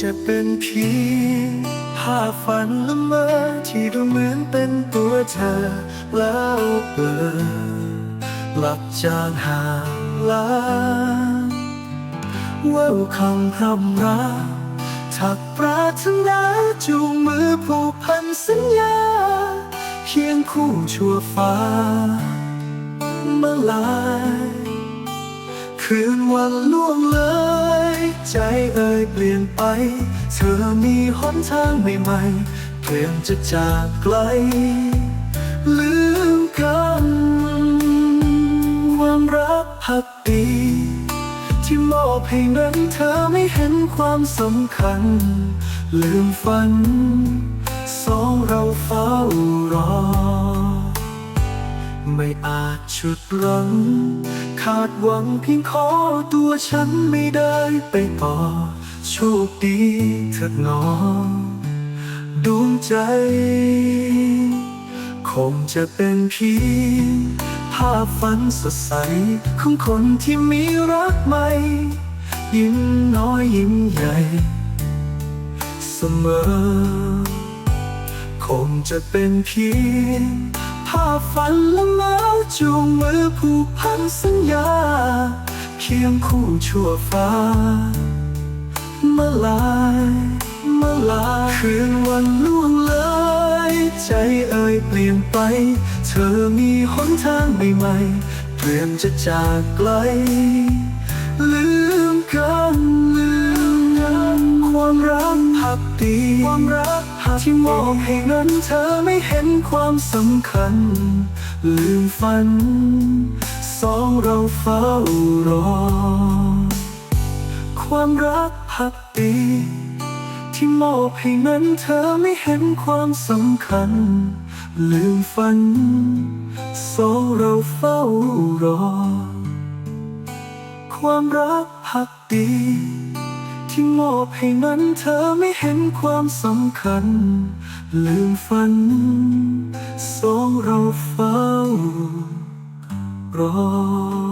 จะเป็นเพียงภาพฝันละเมอที่ดูเหมือนเป็นตัวเธอ แล้วเบลอหลับจางห่างลาแว่าคำพร่ำราถักปรารถนาจูงมือผูกพันสัญญา เคียงคู่ชั่วฟ้าเมื่อลาย คืนวันล่วงเลย ใจเอ่ยเปลี่ยนไป เธอมีหนทางใหม่ๆเตรียมจะจากไกล ลืมกันความรักพักดีที่มอบให้นั้นเธอไม่เห็นความสำคัญ ลืมฝัน ไม่อาจฉุดรั้งขาดหวังเพียงขอตัวฉันไม่ได้ไปต่อ โชคดีเถิดหนองดวงใจ คงจะเป็นเพียงภาพฝันสดใส ของคนที่มีรักใหม่ ยิ้มน้อยยิ้มใหญ่ เสมอ คงจะเป็นเพียงาพฝันละเมอจูงมือผูกพันสัญญา เคียงคู่ชั่วฟ้าเมื่อลายเมื่อลายคืนวันล่วงเลย ใจเอ่ยเปลี่ยนไป เธอมีหนทางใหม่ๆเตรียมจะจากไกล ดีความรักพักที่มองให้นั้นเธอไม่เห็นความสำคัญ ลืมฝัน สองเราเฝ้ารอ ความรักพักดีที่มอบให้นั้นเธอไม่เห็นความสำคัญ ลืมฝัน สองเราเฝ้ารอ ความรักพักดี ที่มอบให้นั้นเธอไม่เห็นความสำคัญ ลืมฝัน สองเราเฝ้ารอ